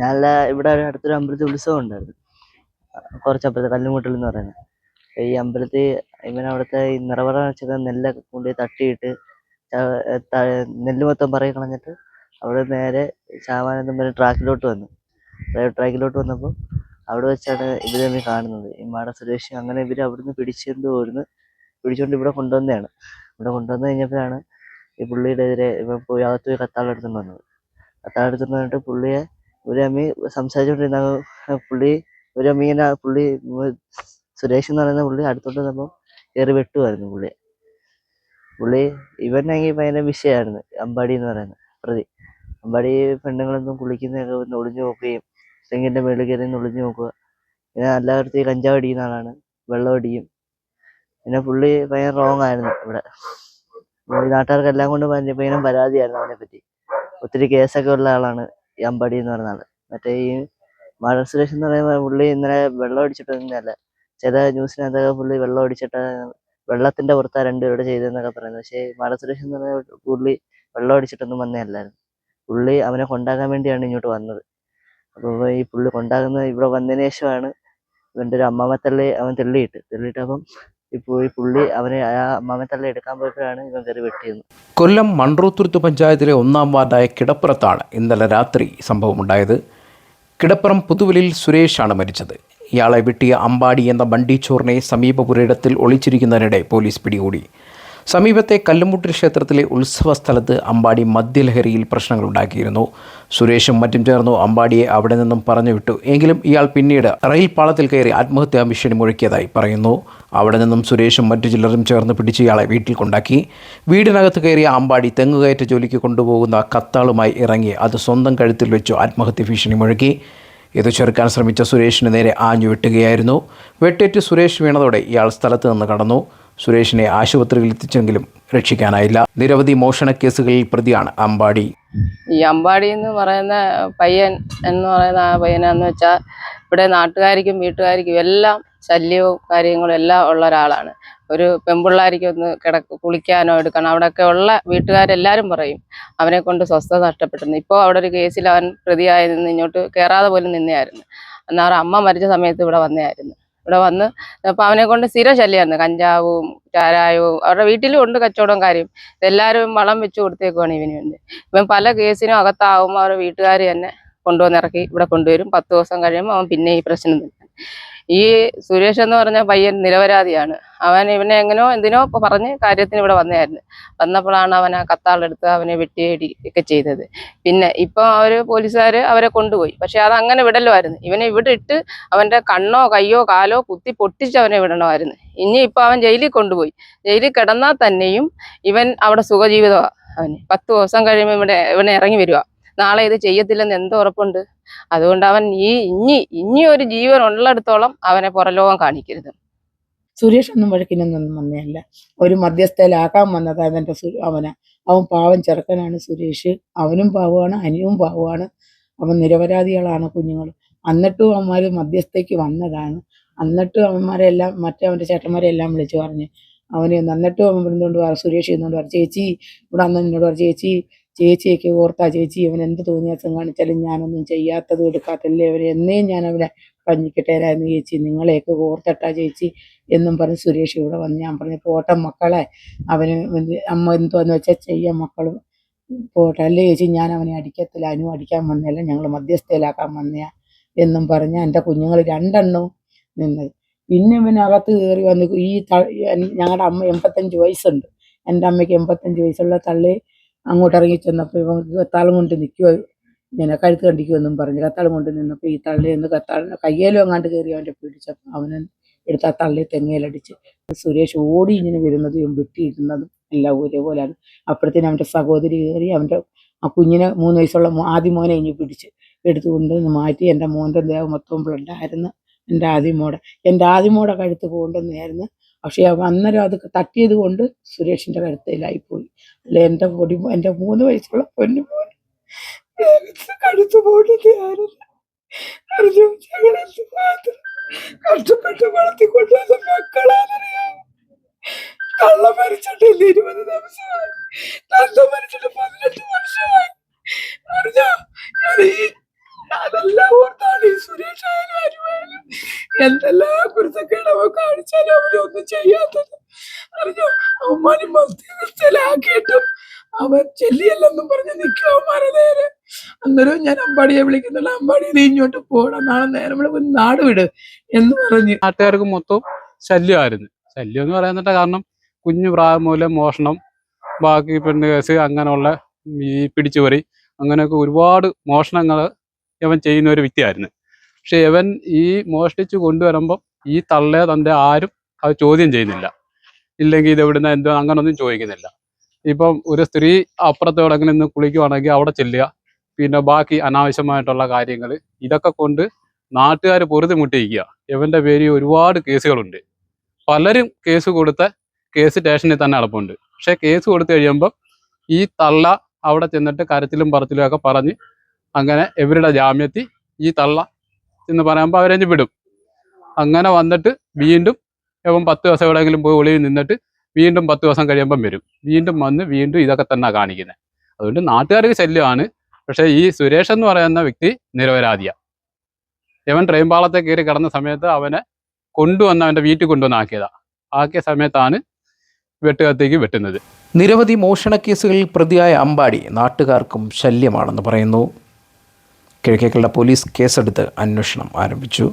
ഞാനല്ല ഇവിടെ അടുത്തൊരു അമ്പലത്തിൽ ഉത്സവം ഉണ്ടായിരുന്നു. കുറച്ചപ്പുറത്ത് കല്ലുമുട്ടൽ എന്ന് പറയുന്നത്. ഈ അമ്പലത്തിൽ ഇവൻ അവിടുത്തെ ഈ നിറവറ വെച്ചൊക്കെ നെല്ലൊക്കെ കൊണ്ടുപോയി തട്ടിയിട്ട് നെല്ല് മൊത്തം പറയി കളഞ്ഞിട്ട് അവിടെ നേരെ ശാമാനന്ദം വരെ ട്രാക്കിലോട്ട് വന്നു. ട്രാക്കിലോട്ട് വന്നപ്പോൾ അവിടെ വെച്ചാണ് ഇവർ തമ്മിൽ കാണുന്നത്. ഈ മാട സുരേഷ് അങ്ങനെ ഇവർ അവിടുന്ന് പിടിച്ചെന്ത് പോരുന്ന് പിടിച്ചുകൊണ്ട് ഇവിടെ കൊണ്ടുവന്നതാണ്. ഇവിടെ കൊണ്ടുവന്നു കഴിഞ്ഞപ്പോഴാണ് ഈ പുള്ളിയുടെ എതിരെ ഇവൻ പോയി അകത്ത് പോയി കത്താളം എടുത്തുകൊണ്ട് വന്നത്. കത്താളം എടുത്തുകൊണ്ട് വന്നിട്ട് പുള്ളിയെ ഇവർ അമ്മി സംസാരിച്ചുകൊണ്ടിരുന്ന പുള്ളി ഒരു അമ്മി ഇങ്ങനെ പുള്ളി സുരേഷ് എന്ന് പറയുന്ന പുള്ളി അടുത്തോട്ട് വന്നപ്പോൾ കയറി വെട്ടുമായിരുന്നു പുള്ളി. പുള്ളി ഇവനാണെങ്കിൽ ഭയങ്കര വിഷയമായിരുന്നു അമ്പാടി എന്ന് പറയുന്നത് പ്രതി. അമ്പാടി പെണ്ണുങ്ങളൊന്നും കുളിക്കുന്നതൊക്കെ ഒളിഞ്ഞു നോക്കുകയും തെങ്ങിന്റെ മേളിൽ കയറി ഒളിഞ്ഞു നോക്കുക. പിന്നെ എല്ലായിടത്തും കഞ്ചാവ് അടിക്കുന്ന ആളാണ് വെള്ളം അടിക്കും. പിന്നെ പുള്ളി ഭയങ്കര റോങ് ആയിരുന്നു ഇവിടെ. ഈ നാട്ടുകാർക്ക് എല്ലാം കൊണ്ട് ഭയങ്കര പരാതിയായിരുന്നു അവനെ പറ്റി ഒത്തിരി കേസൊക്കെ ഉള്ള ആളാണ്. അമ്പാടി എന്ന് പറയുന്ന ആൾ. മറ്റേ ഈ മഴ സുരേഷ് എന്ന് പറയുന്ന പുള്ളി ഇന്നലെ വെള്ളം അടിച്ചിട്ടൊന്നുമല്ല ചില ന്യൂസിനകത്തൊക്കെ പുള്ളി വെള്ളം അടിച്ചിട്ട് വെള്ളത്തിന്റെ പുറത്താ രണ്ടുപേരോട് ചെയ്തതെന്നൊക്കെ പറയുന്നത്. പക്ഷേ മഴ സുരേഷ് എന്ന് പറയുന്ന പുള്ളി വെള്ളം അടിച്ചിട്ടൊന്നും വന്നേ അല്ലായിരുന്നു പുള്ളി അവനെ കൊണ്ടാക്കാൻ വേണ്ടിയാണ് ഇങ്ങോട്ട് വന്നത്. അപ്പോൾ ഈ പുള്ളി കൊണ്ടാകുന്ന ഇവിടെ വന്നതിന് ശേഷമാണ് ഇവന്റെ ഒരു അമ്മാമ്മ തള്ളി അവൻ തെള്ളിയിട്ട്. തെള്ളിയിട്ടപ്പം ഇപ്പോൾ എടുക്കാൻ കൊല്ലം മൺറൂത്തുരുത്ത് പഞ്ചായത്തിലെ ഒന്നാം വാർഡായ കിടപ്പുറത്താണ് ഇന്നലെ രാത്രി സംഭവമുണ്ടായത്. കിടപ്പുറം പുതുവലിൽ സുരേഷാണ് മരിച്ചത്. ഇയാളെ വിട്ടിയ അമ്പാടി എന്ന ബണ്ടിച്ചോറിനെ സമീപപുരയിടത്തിൽ ഒളിച്ചിരിക്കുന്നതിനിടെ പോലീസ് പിടികൂടി. സമീപത്തെ കല്ലുമുട്ടി ക്ഷേത്രത്തിലെ ഉത്സവ സ്ഥലത്ത് അമ്പാടി മദ്യലഹരിയിൽ പ്രശ്നങ്ങളുണ്ടാക്കിയിരുന്നു. സുരേഷും മറ്റും ചേർന്നു അമ്പാടിയെ അവിടെ നിന്നും പറഞ്ഞു വിട്ടു എങ്കിലും ഇയാൾ പിന്നീട് റെയിൽ പാളത്തിൽ കയറി ആത്മഹത്യാ ഭീഷണി മുഴക്കിയതായി പറയുന്നു. അവിടെ നിന്നും സുരേഷും മറ്റു ചിലരും ചേർന്ന് പിടിച്ച് ഇയാളെ വീട്ടിൽ കൊണ്ടാക്കി. വീടിനകത്ത് കയറിയ അമ്പാടി തെങ്ങുകയറ്റ ജോലിക്ക് കൊണ്ടുപോകുന്ന കത്താളുമായി ഇറങ്ങി അത് സ്വന്തം കഴുത്തിൽ വെച്ചു ആത്മഹത്യ ഭീഷണി മുഴക്കി. ഇത് ചെറുക്കാൻ ശ്രമിച്ച സുരേഷിന് നേരെ ആഞ്ഞു വെട്ടുകയായിരുന്നു. വെട്ടേറ്റ് സുരേഷ് വീണതോടെ ഇയാൾ സ്ഥലത്ത് നിന്ന് കടന്നു. സുരേഷിനെ ആശുപത്രിയിൽ എത്തിച്ചെങ്കിലും രക്ഷിക്കാനായില്ല. നിരവധി മോഷണ കേസുകളിൽ പ്രതിയാണ് അമ്പാടി. ഈ അമ്പാടി എന്ന് പറയുന്ന പയ്യൻ എന്ന് പറയുന്ന ആ പയ്യനാന്ന് വെച്ചാൽ ഇവിടെ നാട്ടുകാർക്കും വീട്ടുകാർക്കും എല്ലാം ശല്യവും കാര്യങ്ങളും എല്ലാം ഉള്ള ഒരാളാണ്. ഒരു പെമ്പിള്ളാരിക്കും ഒന്ന് കിടക്ക് കുളിക്കാനോ എടുക്കാനോ അവിടെയൊക്കെ ഉള്ള വീട്ടുകാരെല്ലാവരും പറയും അവനെ കൊണ്ട് സ്വസ്ഥത നഷ്ടപ്പെട്ടിരുന്നു ഇപ്പോൾ അവിടെ ഒരു കേസിൽ അവൻ പ്രതിയായി നിന്ന് ഇങ്ങോട്ട് കയറാതെ പോലും നിന്നെയായിരുന്നു. എന്നാൽ അമ്മ മരിച്ച സമയത്ത് ഇവിടെ വന്നതായിരുന്നു ഇവിടെ വന്ന്. അപ്പോൾ അവനെ കൊണ്ട് സ്ഥിര ശല്യമായിരുന്നു കഞ്ചാവും ചാരായവും അവരുടെ വീട്ടിലും ഉണ്ട് കച്ചവടം കാര്യം. എല്ലാവരും വളം വെച്ച് കൊടുത്തേക്കുവാണ് ഇവന് വേണ്ടി. ഇവൻ പല കേസിനും അകത്താവുമ്പോൾ അവരുടെ വീട്ടുകാർ തന്നെ കൊണ്ടുവന്നിറക്കി ഇവിടെ കൊണ്ടുവരും. പത്ത് ദിവസം കഴിയുമ്പോൾ അവൻ പിന്നെ ഈ പ്രശ്നം തന്നെ ഈ സുരേഷ് എന്ന് പറഞ്ഞ പയ്യൻ നിരപരാധിയാണ്. അവൻ ഇവനെ എങ്ങനെയോ എന്തിനോ പറഞ്ഞ് കാര്യത്തിന് ഇവിടെ വന്നതായിരുന്നു വന്നപ്പോഴാണ് അവൻ ആ കത്താളെടുത്ത് അവനെ വെട്ടിയടി ഒക്കെ ചെയ്തത്. പിന്നെ ഇപ്പൊ അവർ പോലീസുകാർ അവരെ കൊണ്ടുപോയി. പക്ഷെ അത് അങ്ങനെ വിടലുമായിരുന്നു. ഇവനെ ഇവിടെ ഇട്ട് അവന്റെ കണ്ണോ കയ്യോ കാലോ കുത്തി പൊട്ടിച്ച് അവനെ വിടണമായിരുന്നു. ഇനി ഇപ്പൊ അവൻ ജയിലിൽ കൊണ്ടുപോയി. ജയിലിൽ കിടന്നാൽ തന്നെയും ഇവൻ അവിടെ സുഖജീവിതമാണ് അവന് പത്ത് ദിവസം കഴിയുമ്പോൾ ഇവിടെ ഇവനെ ഇറങ്ങി വരിക നാളെ ഇത് ചെയ്യത്തില്ലെന്ന് എന്ത് ഉറപ്പുണ്ട്? അതുകൊണ്ട് അവൻ ഈ ഇനി ഇനി ഒരു ജീവൻ ഉള്ളിടത്തോളം അവനെ പുറലോകം കാണിക്കരുത്. സുരേഷ് ഒന്നും വഴക്കിനൊന്നും വന്നതല്ല ഒരു മധ്യസ്ഥയിലാക്കാൻ വന്നതാണ് എന്റെ അവന. അവൻ പാവം ചെറുക്കനാണ് സുരേഷ്. അവനും പാവമാണ് അനിയും പാവമാണ്. അവൻ നിരപരാധികളാണ് കുഞ്ഞുങ്ങൾ. എന്നിട്ടും അവന്മാർ മധ്യസ്ഥയ്ക്ക് വന്നതാണ്. എന്നിട്ടും അവന്മാരെല്ലാം മറ്റേ അവന്റെ ചേട്ടന്മാരെ എല്ലാം വിളിച്ചു പറഞ്ഞ്. അവന് എന്നിട്ടും അവൻ ഇരുന്നുകൊണ്ട് പറ സുരേഷ് ഇരുന്നുകൊണ്ട് പറഞ്ഞു ചേച്ചി ഇവിടെ അന്ന് എന്നോട് പറഞ്ഞു ചേച്ചി ചേച്ചിയൊക്കെ ഓർത്താ ചേച്ചി ഇവൻ എന്ത് തോന്നിയാസം കാണിച്ചാലും ഞാനൊന്നും ചെയ്യാത്തതും എടുക്കാത്തല്ലേ അവരെ എന്നേയും ഞാൻ അവനെ പഞ്ഞിക്കിട്ടേരായിരുന്നു ചേച്ചി. നിങ്ങളെയൊക്കെ ഓർത്തട്ടാ ചേച്ചി എന്നും പറഞ്ഞ് സുരേഷ് ഇവിടെ വന്ന് ഞാൻ പറഞ്ഞു പോട്ടെ മക്കളെ അവന് അമ്മ എന്തോന്ന് വെച്ചാൽ ചെയ്യാം മക്കളും പോട്ടെ. അല്ലേ ചേച്ചി ഞാൻ അവനെ അടിക്കത്തില്ല അനു അടിക്കാൻ വന്നതല്ല ഞങ്ങൾ മധ്യസ്ഥയിലാക്കാൻ വന്നയാ എന്നും പറഞ്ഞ് എന്റെ കുഞ്ഞുങ്ങൾ രണ്ടെണ്ണവും നിന്നത് പിന്നെ ഇവനകത്ത് കയറി വന്ന് ഈ ഞങ്ങളുടെ അമ്മ എൺപത്തഞ്ച് വയസ്സുണ്ട്. എന്റെ അമ്മയ്ക്ക് എൺപത്തഞ്ച് വയസ്സുള്ള തള്ളി അങ്ങോട്ട് ഇറങ്ങി ചെന്നപ്പോൾ ഇവൻ കത്താളം കൊണ്ട് നിൽക്കുമോ ഇങ്ങനെ കഴുത്ത് കണ്ടിക്കുമെന്നും പറഞ്ഞു കത്താളം കൊണ്ട് നിന്നപ്പോൾ ഈ തള്ളി നിന്ന് കത്താളിന് കയ്യേലും അങ്ങാണ്ട് കയറി അവന്റെ പിടിച്ചപ്പോൾ അവനെ എടുത്ത് ആ തള്ളി തെങ്ങയിലടിച്ച് സുരേഷ് ഓടി ഇങ്ങനെ വരുന്നതും വെട്ടിയിരുന്നതും എല്ലാം ഒരേപോലെയാണ് അപ്പോഴത്തേനും അവന്റെ സഹോദരി കയറി അവന്റെ ആ കുഞ്ഞിനെ മൂന്ന് വയസ്സുള്ള ആദ്യം മോനെ ഇനി പിടിച്ച് എടുത്തുകൊണ്ട് മാറ്റി. എന്റെ മോന്റെ ദേഹം മൊത്തം ബ്ലഡായിരുന്നു എന്റെ ആദ്യമോടെ എന്റെ ആദ്യമോടെ കഴുത്ത് കൊണ്ടുവന്നായിരുന്നു പക്ഷേ അന്നേരം അത് തട്ടിയത് കൊണ്ട് സുരേഷിന്റെ കഴുത്തിലായിപ്പോയി. അല്ല എന്റെ പൊടി എന്റെ മൂന്ന് വയസ്സുള്ള പൊന്നു മോൻ കഴുത്തു മാത്രം കഷ്ടപ്പെട്ട് വളർത്തിക്കൊണ്ടുവന്ന മക്കളാണെന്നറിയാം മരിച്ചിട്ടില്ല ഇരുപത് ദിവസമായി. മരിച്ചിട്ട് പതിനെട്ട് വർഷമായി. അതെല്ലാം ഓർത്താണ് സുരേഷ് ആയാലും എന്തെല്ലാം കുരുത്തക്കേടവോ കാണിച്ചാലും അവരൊന്നും ചെയ്യാത്തത്. അറിഞ്ഞോ? അവന്മാര് മസ്തിഷ്കത്തിലാക്കിയിട്ടും അവൻ ചെല്ലിയല്ലെന്നും പറഞ്ഞ് നിൽക്കും അവന്മാരെ നേരെ. അന്നേരം ഞാൻ അമ്പാടിയെ വിളിക്കുന്നുള്ള അമ്പാടി നീ ഇങ്ങോട്ട് പോകണം നാളെ നേരം ഇവിടെ നാട് വിട് എന്ന് പറഞ്ഞ്. നാട്ടുകാർക്ക് മൊത്തം ശല്യമായിരുന്നു. ശല്യം എന്ന് പറയുന്നിട്ട് കാരണം കുഞ്ഞു പ്രായം മൂലം മോഷണം ബാക്കി പെണ്ണ് കേസ് അങ്ങനെയുള്ള ഈ പിടിച്ചുപറി അങ്ങനെയൊക്കെ ഒരുപാട് മോഷണങ്ങൾ ഇവൻ ചെയ്യുന്ന ഒരു വ്യക്തിയായിരുന്നു. പക്ഷെ ഇവൻ ഈ മോഷ്ടിച്ച് കൊണ്ടുവരുമ്പം ഈ തള്ളയെ തന്റെ ആരും അത് ചോദ്യം ചെയ്യുന്നില്ല. ഇല്ലെങ്കിൽ ഇത് എവിടുന്ന എന്തോ അങ്ങനൊന്നും ചോദിക്കുന്നില്ല. ഇപ്പം ഒരു സ്ത്രീ അപ്പുറത്തോടെങ്കിലും നിന്ന് കുളിക്കുവാണെങ്കിൽ അവിടെ ചെല്ലുക. പിന്നെ ബാക്കി അനാവശ്യമായിട്ടുള്ള കാര്യങ്ങൾ ഇതൊക്കെ കൊണ്ട് നാട്ടുകാർ പൊറുതി മുട്ടിയിരിക്കുക ഇവന്റെ പേരിൽ ഒരുപാട് കേസുകളുണ്ട്. പലരും കേസ് കൊടുത്ത കേസ് സ്റ്റേഷനിൽ തന്നെ അടപ്പുണ്ട് പക്ഷേ കേസ് കൊടുത്തു കഴിയുമ്പം ഈ തള്ള അവിടെ ചെന്നിട്ട് കരച്ചിലും പറച്ചിലും ഒക്കെ പറഞ്ഞ് അങ്ങനെ ഇവരുടെ ജാമ്യത്തിൽ ഈ തള്ള എന്ന് പറയുമ്പോൾ അവരെ വിടും അങ്ങനെ വന്നിട്ട് വീണ്ടും ഇപ്പം പത്ത് ദിവസം എവിടെയെങ്കിലും പോയി ഒളിയിൽ നിന്നിട്ട് വീണ്ടും പത്ത് ദിവസം കഴിയുമ്പം വരും. വീണ്ടും വന്ന് വീണ്ടും ഇതൊക്കെ തന്നെ കാണിക്കുന്നത് അതുകൊണ്ട് നാട്ടുകാർക്ക് ശല്യമാണ്. പക്ഷേ ഈ സുരേഷ് എന്ന് പറയുന്ന വ്യക്തി നിരപരാധിയാണ് ഇവൻ ട്രെയിൻ പാളത്തെ കയറി കിടന്ന സമയത്ത് അവനെ കൊണ്ടുവന്ന് അവന്റെ വീട്ടിൽ കൊണ്ടുവന്ന് ആക്കിയതാ. ആക്കിയ സമയത്താണ് വെട്ടുകത്തേക്ക് വെട്ടുന്നത്. നിരവധി മോഷണ കേസുകളിൽ പ്രതിയായ അമ്പാടി നാട്ടുകാർക്കും ശല്യമാണെന്ന് പറയുന്നു. കിഴക്കേക്കളുടെ പോലീസ് കേസെടുത്ത് അന്വേഷണം ആരംഭിച്ചു.